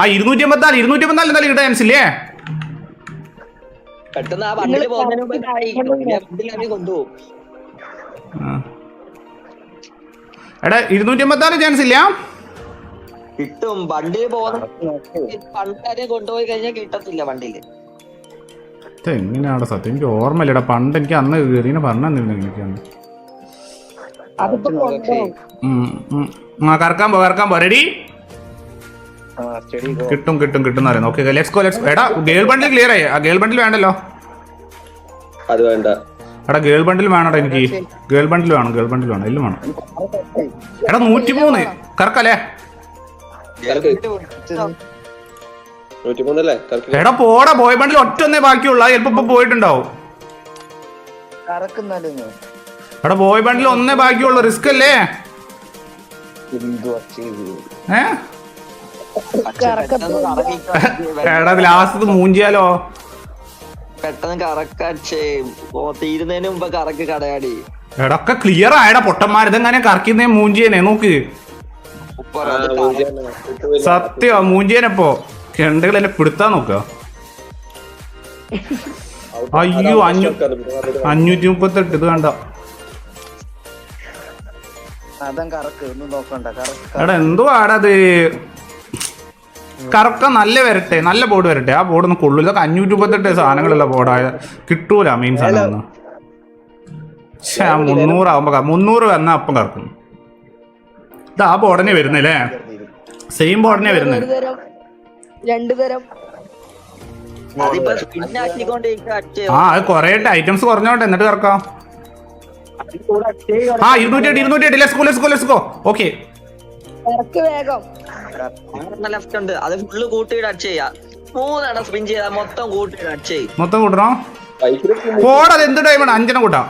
ആ ഇരുന്നൂറ്റി ഇരുന്നൂറ്റി എന്തായാലും കിട്ടാൻ ചാൻസ് ഇല്ലേ? പെട്ടെന്ന് ആ വണ്ടിയിൽ പോകുന്നതിന് മുമ്പ് വണ്ടിയിൽ കൊണ്ടുപോകും. എടാ ഇരുന്നൂറ്റി എൺപത്തിനാല് ചാൻസ് ഇല്ല? കിട്ടും. പോകുന്ന പണ്ടാരെ കൊണ്ടുപോയി കഴിഞ്ഞാൽ കിട്ടത്തില്ല വണ്ടിയിൽ എങ്ങനെയാണ് സത്യം. എനിക്ക് ഓർമ്മയില്ലടാ. പണ്ട് എനിക്ക് അന്ന് കയറിനെ പറഞ്ഞു തന്നിരുന്നു എനിക്ക് അന്ന് ആ കറക്കാൻ പോ കറക്കാൻ പോ റെഡി കിട്ടും കിട്ടും കിട്ടും എന്ന് പറയുന്നു ഓക്കെ ലെറ്റ്സ് ഗോ ലെറ്റ്സ് എടാ ഗേൾ ബണ്ടിൽ ക്ലിയർ ആയി. ആ ഗേൾ ബണ്ടിൽ വേണ്ടല്ലോ. അത് വേണ്ട. എടാ ഗേൾ ബണ്ടിൽ വേണോടാ എനിക്ക്. ഗേൾ ബണ്ടിൽ വേണം ഗേൾ ബണ്ടിൽ വേണം എല്ലാം വേണം. എടാ നൂറ്റിമൂന്ന്. കറക്കല്ലേ നൂറ്റിമൂന്നല്ലേ കറക്റ്റ് എടാ പോടാ ബോയ് ബണ്ടിൽ ഒറ്റ ഒന്നേ ബാക്കിയുള്ളൂ ചിലപ്പോ പോയിട്ടുണ്ടാവും. എടാ ബോയ് ബണ്ടിൽ ഒന്നേ ബാക്കിയുള്ളൂ. റിസ്ക് അല്ലേ? എടാ ലാസ്റ്റ് മൂഞ്ചിയാലോ പെട്ടെന്ന് കറക്കച്ചേ. തീരുന്നതിന് മുമ്പ് കറക്ക് കടയാടി. എടൊക്കെ ഒക്കെ ക്ലിയർ ആയടാ പൊട്ടന്മാർ ഇതെങ്ങനെ കറക്കുന്നേ മൂഞ്ചിയനെ നോക്ക്. സത്യോ മൂഞ്ചിയനപ്പോ കെണ്ടുകൾ എന്നെ പിടുത്താൻ നോക്കുക അയ്യോ അഞ്ഞൂ അഞ്ഞൂറ്റി മുപ്പത്തെട്ട് ഇത് വേണ്ട എടാ എന്തുവാടാ അത്? കറക്ക നല്ല വരട്ടെ നല്ല ബോർഡ് വരട്ടെ. ആ ബോർഡ് ഒന്ന് കൊള്ളൂ ഇതൊക്കെ അഞ്ഞൂറ്റി മുപ്പത്തെട്ട് സാധനങ്ങളുള്ള ബോർഡായ കിട്ടൂല മീൻ സാധനം പക്ഷേ ആ മുന്നൂറാവുമ്പോ മുന്നൂറ് വന്ന അപ്പം കറക്കും. ഇത് ആ ബോർഡിനെ വരുന്നല്ലേ സെയിം ബോർഡിനെ വരുന്നത് തരം. രണ്ടു തരം. ആ അത് കൊറേ ഐറ്റംസ് കുറഞ്ഞോട്ടെ. എന്നിട്ട് കറക്കാം. ആ ഇരുന്നൂറ്റി എട്ട് ഇരുന്നൂറ്റി എട്ട്. Let's go let's go let's go okay വേഗം. ലെഫ്റ്റ് ഉണ്ട്. അത് ഫുള്ള് കൂട്ടിയിട്ട് അടിച്ച് ചെയ്യാ. മൂന്നെണ്ണം സ്പിൻ ചെയ്താൽ മൊത്തം കൂട്ടിയിട്ട് അടിച്ച് ചെയ്യും. മൊത്തം കൂട്ടണോ? പോടാ എന്ത് ടൈമാണ് അഞ്ചെണ്ണം കൂട്ടാം.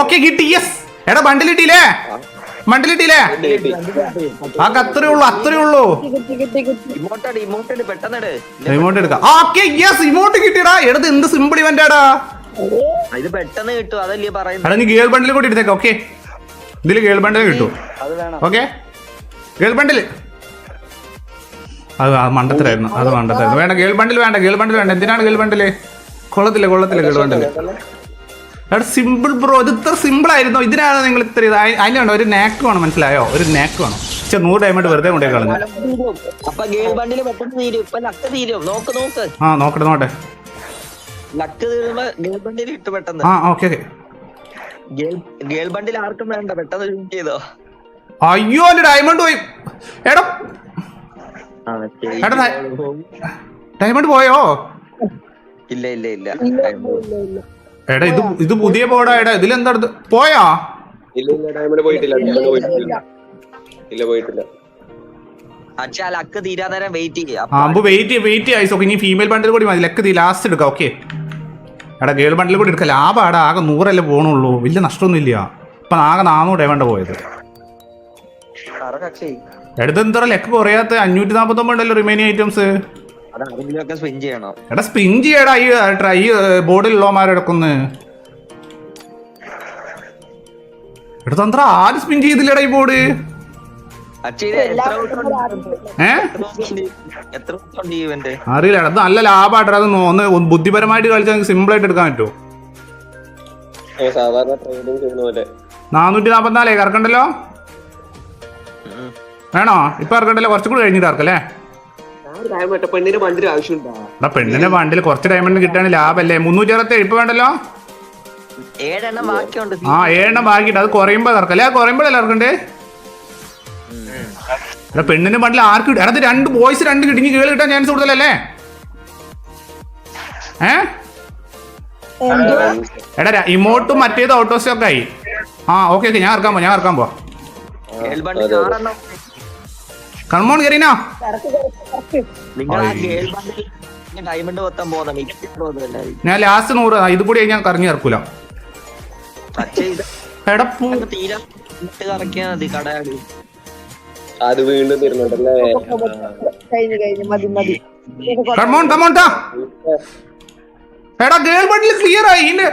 ഓക്കെ കിട്ടി. യെസ് എടാ ബണ്ടിൽ കിട്ടിയില്ലേ? ബണ്ടിൽ കിട്ടിയില്ലേ? ആ അത്രേ ഉള്ളൂ അത്രേ ഉള്ളൂ. ഇമോട്ട് എടുക്കാം. ഓക്കെ യെസ് ഇമോട്ട് കിട്ടിയടാ. എടുത്ത് എന്ത് സിമ്പിൾ ഇവന്റ് ആടാ. ഇത് പെട്ടെന്ന് കിട്ടും. അതല്ലേ പറയുന്നത്. നീ ഗേൾ ബണ്ടിൽ കൂടി എടുത്തേക്കാം ഓക്കെ ഇതിൽ ഗേൾ ബണ്ടിൽ കിട്ടും. Okay girl bundle. അത് ആ മണ്ടത്തിലായിരുന്നു അത് മണ്ടത്തിലായിരുന്നു വേണ്ട ഗേൾ ബണ്ടിൽ വേണ്ട ഗേൾ ബണ്ടിൽ വേണ്ട. എന്തിനാണ് ഗേൾ ബണ്ടിൽ കൊള്ളത്തില്ല കൊള്ളത്തില്ല ഗേൾ ബണ്ടിൽ എടാ സിമ്പിൾ ബ്രോ ഇത് ഇത്ര സിമ്പിൾ ആയിരുന്നു. ഇതിനാണ് നിങ്ങൾ ഇത്ര ഇത്. അതിന് വേണ്ട ഒരു നാക്ക് വേണം മനസ്സിലായോ? ഒരു നാക്ക് വേണം. പക്ഷെ നൂറ് ഡയമണ്ട് വെറുതെ കൊണ്ടേ കളഞ്ഞു. ആ നോക്കട്ടെ നോട്ടെ ലക്ക് ഇട്ട് പെട്ടെന്ന്. ആ ഓക്കെ ഓക്കെ. ഗേൾ ബണ്ടിൽ ആർക്കും വേണ്ട പെട്ടെന്ന് ചെയ്തോ. അയ്യോ എന്റെ ഡയമണ്ട് പോയി. എടാ. എടാ, ഡയമണ്ട് പോയോ? ഇല്ല ഇല്ല ഇല്ല. ഇല്ല ഇല്ല ഇല്ല എടാ ഇത് ഇത് പുതിയ ബോർഡാ എടാ. ഇതിലെന്താ പോയാ പോയോ? ഇല്ല ഇല്ല ഡയമണ്ട് പോയിട്ടില്ല. ഡയമണ്ട് പോയിട്ടില്ല. ഇല്ല. പോയിട്ടില്ല. അച്ഛാ ലക്ക് തീരാൻ നേരം വെയിറ്റ് ചെയ്യാം. വെയിറ്റ് വെയിറ്റ് ആയി ഇനി ഫീമെയിൽ ബണ്ടിൽ കൂടി മതി. ലക്ക് ലാസ്റ്റ് എടുക്കാം ഓക്കെ. എടാ ഗേൾ ബണ്ടിൽ കൂടി എടുക്കാം ലാഭാടാ ആകെ നൂറല്ലേ പോകണുള്ളൂ വലിയ നഷ്ടമൊന്നും ഇല്ല ഇപ്പൊ ആകെ നാന്നൂടെ വേണ്ട പോയത്. കറക്കക്ഷേ എടുത്ത് എന്താ ലെക്ക് കുറയാത്ത? അഞ്ഞൂറ്റി നാപ്പത്തൊമ്പതല്ലോ റിമൈനിങ് ഐറ്റംസ് എടാ സ്പിൻ ചെയ്യടാ ഈ ട്രൈ ബോർഡിലുള്ളവന്മാരെടുക്കുന്ന് എടുത്തന്ത്ര തന്ത്ര ആര് സ്പിൻ ചെയ്തില്ലടാ ഈ ബോർഡ് അറിയില്ല അത് നല്ല ലാഭമായിട്ട് അത് ഒന്ന് ബുദ്ധിപരമായിട്ട് കളിച്ചാൽ സിമ്പിൾ ആയിട്ട് എടുക്കാൻ പറ്റുമോ? സാധാരണ ട്രേഡിങ് ചെയ്യുന്ന പോലെ. നാനൂറ്റി നാപ്പത്തിനാലേ കറക്കണ്ടല്ലോ? വേണോ? ഇപ്പൊ ഇറക്കണ്ടല്ലോ കുറച്ചും കൂടി കഴിഞ്ഞിട്ട് ഇറക്കല്ലേ പെണ്ണിന്റെ വണ്ടിയിൽ കുറച്ച് ഡയമണ്ട് കിട്ടാണ് ലാഭല്ലേ? മുന്നൂറ്റി അറുപത്തി ഇപ്പൊ വേണ്ടല്ലോ? ആ ഏഴെണ്ണം ബാക്കിയിട്ട് അത് കുറയുമ്പോ ഇറക്കല്ലേ ആ കുറയുമ്പോഴല്ലേ ഇറക്കണ്ടേ എടാ പെണ്ണിന് പണ്ടിൽ ആർക്ക് അതായത് എടാ രണ്ട് ബോയ്സ് രണ്ട് കിടിങ്ങി കേൾ കിട്ടാൻ ചാൻസ് കൂടുതലല്ലേ? ഏ? എടാ ഇമോട്ടും മറ്റേത് ഓട്ടോ സ്റ്റോക്ക് ആയി. ആ ഓക്കെ ഓക്കെ ഞാൻ ഇറക്കാൻ പോ ഞാൻ ഇറക്കാൻ പോ കൺമോൺ കരീനോ ഞാൻ ലാസ്റ്റ് നൂറ് ഇത് കൂടി ഞാൻ കറങ്ങി ഇറക്കൂല. എടാ ഇട്ട് കറക്കിയാ മതി കടയാടി അത് വീണ്ടും തരുന്നുണ്ടല്ലേ? കഴിഞ്ഞു കഴിഞ്ഞു മതി മതി. ഇത് കൊ- കമോൺ കമോൺ എടാ ഗേൾ ബണ്ടിൽ ക്ലിയർ ആയി. ഇതിന്റെ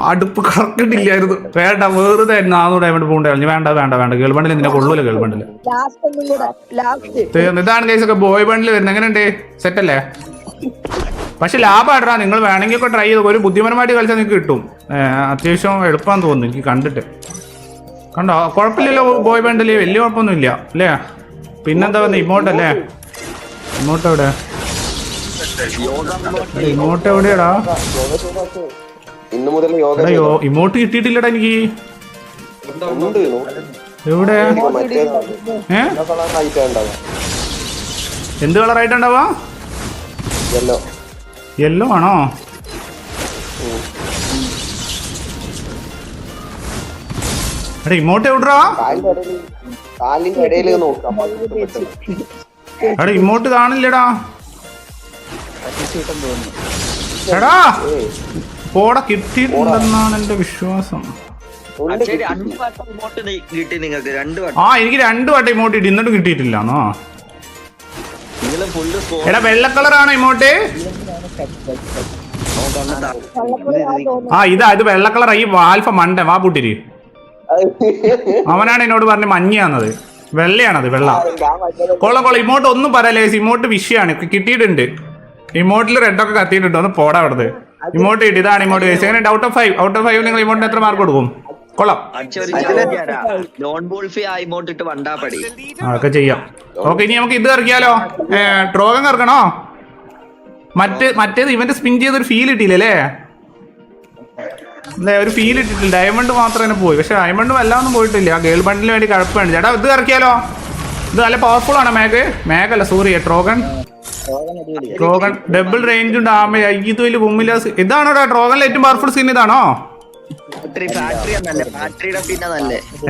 അടുപ്പ് കറക്കിട്ടില്ലായിരുന്നു. വേണ്ട വെറുതെ നാനൂറ് ഡയമണ്ട് പൂണ്ട് വേണ്ട വേണ്ട വേണ്ട. ഗേൾ ബണ്ടിൽ നിന്നെ കൊള്ളൂല ഗേൾ ബണ്ടിൽ ഇതാണ് കേസൊക്കെ ഒക്കെ ബോയ് ബണ്ടിൽ വരുന്നത്. എങ്ങനെയുണ്ട്? സെറ്റ് അല്ലേ? പക്ഷെ ലാഭമായിട്ടാ നിങ്ങൾ വേണമെങ്കിൽ ഒക്കെ ട്രൈ ചെയ്ത് ഒരു ബുദ്ധിപരമായിട്ട് കളിച്ചാൽ നിങ്ങൾക്ക് കിട്ടും. അത്യാവശ്യം എളുപ്പമാന്ന് തോന്നുന്നു. എനിക്ക് കണ്ടിട്ട്. കണ്ടോ? കുഴപ്പമില്ലല്ലോ ബോയ് ബാൻഡല്ലേ വലിയ കുഴപ്പമൊന്നുമില്ല അല്ലേ? പിന്നെന്താ പറഞ്ഞ ഇമോട്ട് അല്ലേ? ഇമോട്ട് എവിടെ? ഇമോട്ട് എവിടെയാടാ? ഇമോട്ട് കിട്ടിയിട്ടില്ലടാ എനിക്ക്. എവിടെ? ഏ? എന്ത് കളറായിട്ടുണ്ടാവാ? യെല്ലോ യെല്ലോ ആണോ? എടാ ഇമോട്ട് എവിടാ. എടാ ഇമോട്ട് കാണില്ലടാ. എടാ പോട കിട്ടിയിട്ടുണ്ടെന്നാണ് എന്റെ വിശ്വാസം. ഇങ്ങോട്ട് ആ എനിക്ക് രണ്ടു വട്ടം ഇമോട്ട് ഇട്ട് എന്നിട്ട് കിട്ടിയിട്ടില്ലാന്നോ? എടാ വെള്ള കളറാണോ ഇമോട്ട് ആ ഇതാ ഇത് വെള്ള കളറാ ഈ വാൽഫ മണ്ട വാ പൂട്ടിരി അവനാണ് എന്നോട് പറഞ്ഞ മഞ്ഞയാണത്. വെള്ളയാണത് വെള്ള. കൊള്ളം കൊള്ളം. ഇമോട്ട് ഒന്നും പറയാലേ ഇമോട്ട് വിഷയാണ്. കിട്ടിയിട്ടുണ്ട്. ഇമോട്ടിൽ റെഡൊക്കെ കത്തിയിട്ടുണ്ട്. ഒന്ന് പോടാ അവിടുന്ന്. ഇമോട്ട് കിട്ടി ഇതാണ് ഇമോട്ട് എങ്ങനെ out of five out of five നിങ്ങൾ ഇമോട്ടിന് എത്ര മാർക്ക് കൊടുക്കും? കൊള്ളാം. അതൊക്കെ ചെയ്യാം. ഓക്കെ ഇനി നമുക്ക് ഇത് ഇറക്കിയാലോ? ട്രോഗം ഇറക്കണോ മറ്റേ മറ്റേത് ഇവന്റെ സ്പിൻ ചെയ്തൊരു ഫീൽ കിട്ടിയില്ലേ ഒരു ഫീൽ ഇട്ടിട്ടില്ല. ഡയമണ്ട് മാത്രം തന്നെ പോയി. പക്ഷെ ഡയമണ്ട് എല്ലാം പോയിട്ടില്ല. ആ ഗേൾ ബണ്ടിന് വേണ്ടി കഴപ്പാണ് ചേട്ടാ ഇത് ഇറക്കിയാലോ? ഇത് നല്ല പവർഫുൾ ആണ് മേഗ് മാഗ് അല്ല സോറി ട്രോഗൺ ട്രോഗൺ ഡബിൾ റേഞ്ചും ഡാമേജ് ഇത് വലിയ കുമ്മില്ല ഇതാണോ ട്രോഗൺ ഏറ്റവും പവർഫുൾ സ്കിൻ ഇതാണോ?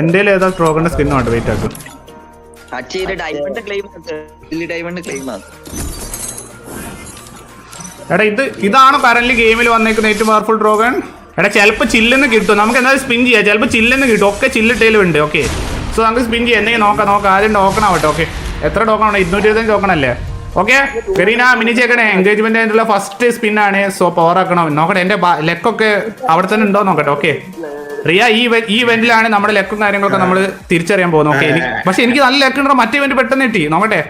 എന്റെ ഏതാ ട്രോഗന്റെ സ്കിൻ ഉണ്ട്? വെയിറ്റ് ആക്കും. എടാ ഇത് ഇതാണോ കറന്റ് ഗെയിമിൽ വന്നേക്കുന്ന ഏറ്റവും പവർഫുൾ ഡ്രോഗൺ എടാ ചിലപ്പോൾ ചില്ലെന്ന് കിട്ടും. നമുക്ക് എന്തായാലും സ്പിൻ ചെയ്യാം. ചിലപ്പോൾ ചില്ലെന്ന് കിട്ടും. ഒക്കെ ചില്ലിട്ടേലും ഉണ്ട്. ഓക്കെ സോ നമുക്ക് സ്പിൻ ചെയ്യാം. എന്തെങ്കിലും നോക്കാം. നോക്കാം ആദ്യം ടോക്കൺ ആവട്ടെ. ഓക്കെ എത്ര ടോക്കൺ ആണ് ഇരുന്നൂറ്റി ഇരുപത്തഞ്ച് ടോക്കൺ അല്ലേ? ഓക്കെ കരീന മിനി ചേക്കണേ എൻഗേജ്മെന്റ് ആയിട്ടുള്ള ഫസ്റ്റ് സ്പിൻ ആണ്. സോ പവർ ആക്കണം? നോക്കട്ടെ. എന്റെ ലെക്കൊക്കെ അവിടെ തന്നെ ഉണ്ടോ നോക്കട്ടെ. ഓക്കെ റിയ ഈ ഈ ഇവന്റിലാണ് നമ്മുടെ ലെക്കും കാര്യങ്ങളൊക്കെ നമ്മൾ തിരിച്ചറിയാൻ പോകുന്നത്. ഓക്കെ പക്ഷെ എനിക്ക് നല്ല ലെക്ക് ഉണ്ടോ മറ്റേ ഇവന്റ് പെട്ടെന്ന് കിട്ടി. നോക്കട്ടെ.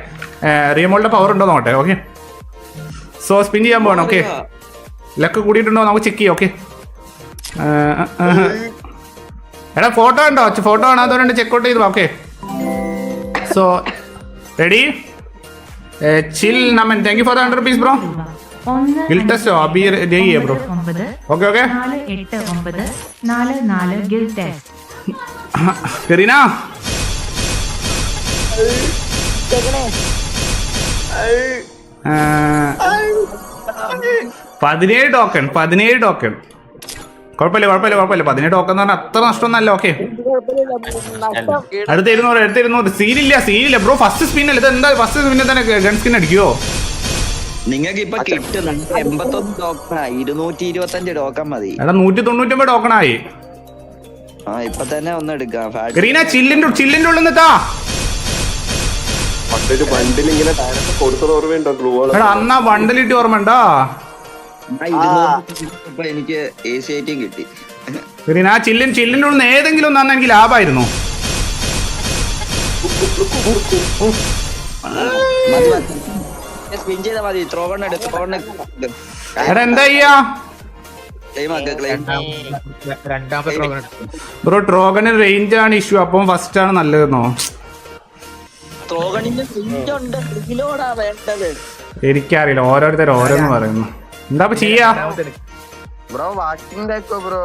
റിയമോളുടെ പവർ ഉണ്ടോ നോക്കട്ടെ. ഓക്കെ സോ സ്പിൻ ചെയ്യാൻ പോകണം ഓക്കെ ലെക്ക് കൂടിയിട്ടുണ്ടോ നമുക്ക് ചെക്ക് ചെയ്യാം. ഓക്കെ എടാ ഫോട്ടോ ഉണ്ടോ ഫോട്ടോ കാണാത്തവരുണ്ട് ചെക്കൗട്ട് ചെയ്തു okay so ready chill Naman thank you for hundred rupees bro പതിനേഴ് ടോക്കൺ പതിനേഴ് ടോക്കൺ കുഴപ്പമില്ല കുഴപ്പമില്ല കുഴപ്പമില്ല. പതിനേഴ് ടോക്കൺ എന്ന് പറഞ്ഞാൽ അത്ര നഷ്ടമൊന്നല്ല ഓക്കെ നഷ്ടം അടുത്ത ഇരുന്നൂറ് അടുത്ത ഇരുന്നൂറ്. സീനില്ല സീനില്ല ബ്രോ ഫസ്റ്റ് സ്പിന്നെ ഇത് എന്താ ഫസ്റ്റ് സ്പിന്നിൽ തന്നെ ഗൺ സ്കിൻ അടിക്കുവോ? നിങ്ങൾക്ക് ഇപ്പൊ കിട്ടുന്നുണ്ട് എൺപത്തൊന്ന് ടോക്കൺ ഇരുന്നൂറ്റി ഇരുപത്തഞ്ച് ടോക്കൺ മതി. എടാ നൂറ്റി തൊണ്ണൂറ്റൊമ്പത് ടോക്കണായി ആ ഇപ്പൊ തന്നെ ഒന്ന് എടുക്കാം. ഗ്രീന ചില്ലിന്റെ ചില്ലിന്റെ ഉള്ളിൽ അന്നാ ബണ്ടലിട്ട് ഓർമ്മ ഉണ്ടോ എനിക്ക് കിട്ടി. ആ ചില്ലിൻ ഉള്ളിൽ നിന്ന് ഏതെങ്കിലും ഒന്നാണ് എനിക്ക് സ്പിൻ ചെയ്താൽ മതി എടുത്ത് എടാ എന്താ ചെയ്യാ? ബ്രോ ട്രോഗന് റേഞ്ച് ആണ് ഇഷ്യൂ അപ്പം ഫസ്റ്റ് ആണ് നല്ലതെന്നോ? എനിക്കറിയില്ല ഓരോരുത്തർ ഓരോന്ന് പറയുന്നു. എന്താ ചെയ്യാ? ബ്രോ വാക്കിംഗ് ബ്രോ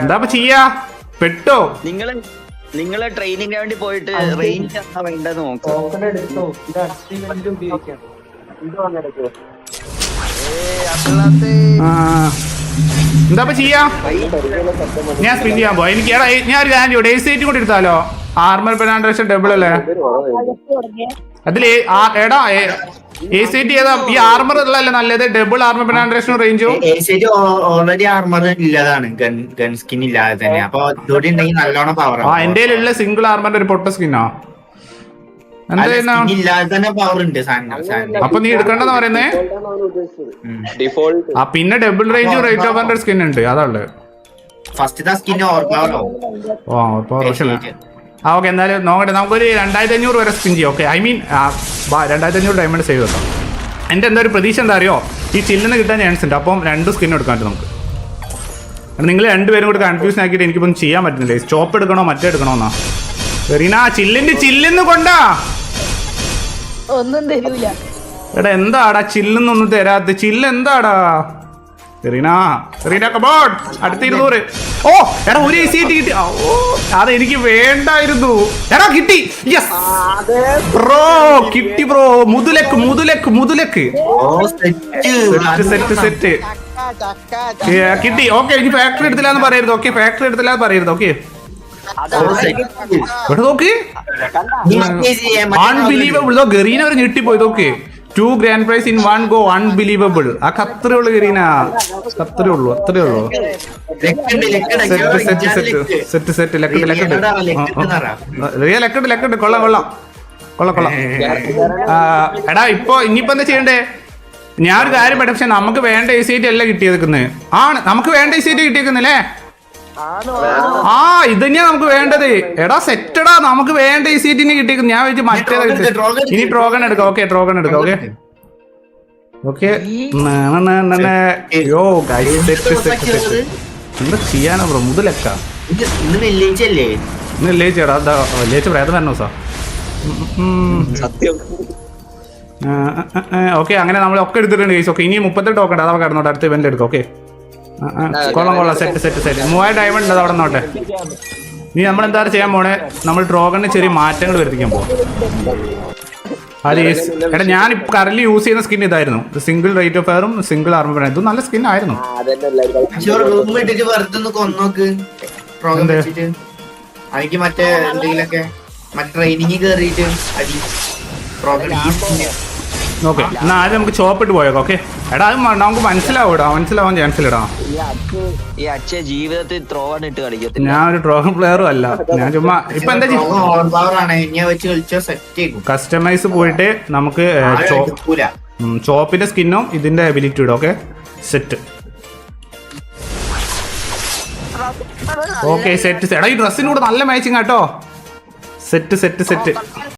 എന്താ ചെയ്യാ? പെട്ടോ? നിങ്ങൾ നിങ്ങൾ ട്രെയിനിങ്ങിന് വേണ്ടി പോയിട്ട് റേഞ്ച് എന്താ വേണ്ടത് നോക്കോ. എന്താ ചെയ്യാ? ഞാൻ സ്പിൻ ചെയ്യാൻ പോവാ. എനിക്ക് എടാ ഞാൻ ഒരു കാര്യം ഡേ സൈറ്റ് കൂടി എടുത്താലോ? ആർമർ പെനാൻഡ്രേഷൻ ഡബിൾ അല്ലേ? ആ- എടാ എ സി ടി ഏതാ? ഈ ആർമർ ഉള്ളതല്ലേ നല്ലത്? ഡബിൾ ആർമർ പെനാൻഡ്രേഷൻ റേഞ്ചും ഓൾറെഡി ആർമർ ഇല്ലതാണ്. ഗൺ ഗൺ സ്കിൻ ഇല്ലാതെ തന്നെ. അപ്പൊ ഇതോടെ ഉണ്ടെങ്കിൽ നല്ലോണം പവർ ആ എന്റെ ഉള്ള സിംഗിൾ ആർമറിന്റെ ഒരു പൊട്ട സ്കിന്നാ അപ്പൊ നീ എടുക്കണ്ടെന്ന് പറയുന്നേ? പിന്നെ double range rate of hundred skin ഉണ്ട്. അതുള്ളത് ഫസ്റ്റത്തെ സ്കിൻ ഓർമ്മയാവും ഓ ഇപ്പോൾ പ്രശ്നമില്ല ആ ഓക്കെ എന്തായാലും നോക്കട്ടെ. നമുക്കൊരു രണ്ടായിരത്തി അഞ്ഞൂറ് വരെ സ്പിൻ ചെയ്യാം ഓക്കെ ഐ മീൻ രണ്ടായിരത്തി അഞ്ഞൂറ് ഡയമണ്ട് സേവ് വെക്കാം എന്റെ എന്താ ഒരു പ്രതീക്ഷ എന്താ അറിയോ? ഈ ചില്ലെന്ന് കിട്ടാൻ ചാൻസ് ഉണ്ട്. അപ്പം രണ്ട് സ്കിൻ എടുക്കാൻ പറ്റും നമുക്ക്. നിങ്ങൾ രണ്ടുപേരും കൂടി കൺഫ്യൂഷൻ ആക്കിയിട്ട് എനിക്കിപ്പം ചെയ്യാൻ പറ്റുന്നില്ല. സ്റ്റോപ്പ് എടുക്കണോ മറ്റേ എടുക്കണോ എന്നാ? വെറീന ചില്ലിന്റെ ചില്ലിന്ന് കൊണ്ടാ? ഒന്നും തരൂല. എടാ എന്താടാ? ചില്ലെന്നൊന്നും തരാത്ത ചില്ല് എന്താടാ റീന റീന കബോർഡ് അടുത്ത ഇരുന്നൂറ്. ഓ എടാ ഒരു സീറ്റ് കിട്ടി. ഓ അത് എനിക്ക് വേണ്ടായിരുന്നു. എടാ കിട്ടി. യെസ് ബ്രോ കിട്ടി ബ്രോ മുതുലക്ക് മുതുലക്ക് മുതുലക്ക്. സെറ്റ്. സെറ്റ് സെറ്റ് കിട്ടി. ഓക്കെ ഇനി ഫാക്ടറി എടുത്തില്ല എന്ന് പറയരുത്. ഓക്കെ ഫാക്ടറി എടുത്തില്ല എന്ന് പറയരുത് ഓക്കെ ഇവിടെ നോക്ക്. അൺബിലീവബിൾ ഗറീന അവർ ഞെട്ടിപ്പോയി. നോക്ക്. Two grand prize in one go unbelievable ആ അത്രേ ഉള്ളു. കരീന അത്രേ ഉള്ളു അത്രേ ഉള്ളു set set set set set ലക്കണ്ട് ലക്കണ്ട്. റിയ ലക്കണ്ട് ലക്കണ്ട് കൊള്ളാം കൊള്ളാം. കൊള്ളാം കൊള്ളാം. എടാ ഇപ്പൊ ഇനിയിപ്പോ എന്താ ചെയ്യണ്ടേ? ഞാൻ ഒരു കാര്യം പഠിച്ച പക്ഷെ നമുക്ക് വേണ്ട എ സീറ്റ് അല്ല കിട്ടിയേക്കുന്നത്. ആണ് നമുക്ക് വേണ്ട എ സീറ്റ് കിട്ടിയേക്കുന്നില്ലേ ആ ഇത് തന്നെയാ നമുക്ക് വേണ്ടത്. എടാ സെറ്റടാ. നമുക്ക് വേണ്ട ഈ സീറ്റിന് ടിന് കിട്ടിയേക്കുന്നു ഞാൻ വെച്ച് മറ്റേതാ ഇനി ട്രോഗൺ എടുക്കാം. ഓക്കെ ട്രോഗൺ എടുക്കാം. ഓക്കെ ഓക്കെ യോ എന്താ ചെയ്യാനാ ബ്രോ മുതലക്ക. ഇന്ന് ലേച്ചേടാ അതാ ലേച്ച പ്രേതം വരണോ സാ സത്യം. ഓക്കെ അങ്ങനെ നമ്മൾ ഒക്കെ എടുത്തിട്ടുണ്ട് കേസ് ഓക്കെ ഇനി മുപ്പത്തെട്ട് ടോക്കൺ അതാ കടന്നോട്ടെ. അടുത്ത ഇവന്റ് എടുക്കാം. ഓക്കെ കൊള്ളാം കൊള്ളാം. Set set set. മൂവായിരം ഡയമണ്ട് ഉണ്ട് അവിടെ നോട്ടെ. നീ നമ്മൾ എന്താ ചെയ്യാൻ പോണേ? നമ്മൾ ഡ്രോഗണിന് ചെറിയ മാറ്റങ്ങൾ വരുത്തിക്കാൻ പോകും അത് എടാ ഞാൻ കറന്റ് യൂസ് ചെയ്യുന്ന സ്കിൻ ഇതായിരുന്നു. സിംഗിൾ റേറ്റ് ഓഫ് ഫയറും സിംഗിൾ ആർമർ ഇത് നല്ല സ്കിൻ ആയിരുന്നു. എനിക്ക് മറ്റേ എന്തെങ്കിലൊക്കെ മറ്റേ ട്രെയിനിങ് കേറിയിട്ട് അടി. പ്രോഗ്രാം ഓക്കെ എന്നാ ആദ്യം നമുക്ക് ചോപ്പിട്ട് പോയേക്കാം ഓക്കെ? എടാ അത് നമുക്ക് മനസ്സിലാവും ഇടാ മനസ്സിലാവാൻ ചാൻസ് ഇടാ ഈ അച്ഛ ജീവിതത്തിൽ ത്രോൺ ഇട്ട് കളിക്കും ഞാൻ ഒരു ഡ്രോഗൺ പ്ലെയറും അല്ല. ഞാൻ ചുമ്മാ ഇപ്പൊ എന്താ ചെയ്യ- ഓൺ പവർ ആണ്. ഇനി വെച്ച് കളിച്ചാൽ സെറ്റ് ആക്കും കസ്റ്റമൈസ് പോയിട്ട് നമുക്ക് ഏ, ആരും ചോ- ഉം, ചോപ്പിന്റെ സ്കിന്നും ഇതിന്റെ എബിലിറ്റി ഇടും ഓക്കെ? സെറ്റ് ഓക്കെ സെറ്റ് എടാ ഈ ഡ്രസ്സിനൂടെ നല്ല മാച്ചിങ് കേട്ടോ സെറ്റ് സെറ്റ് സെറ്റ്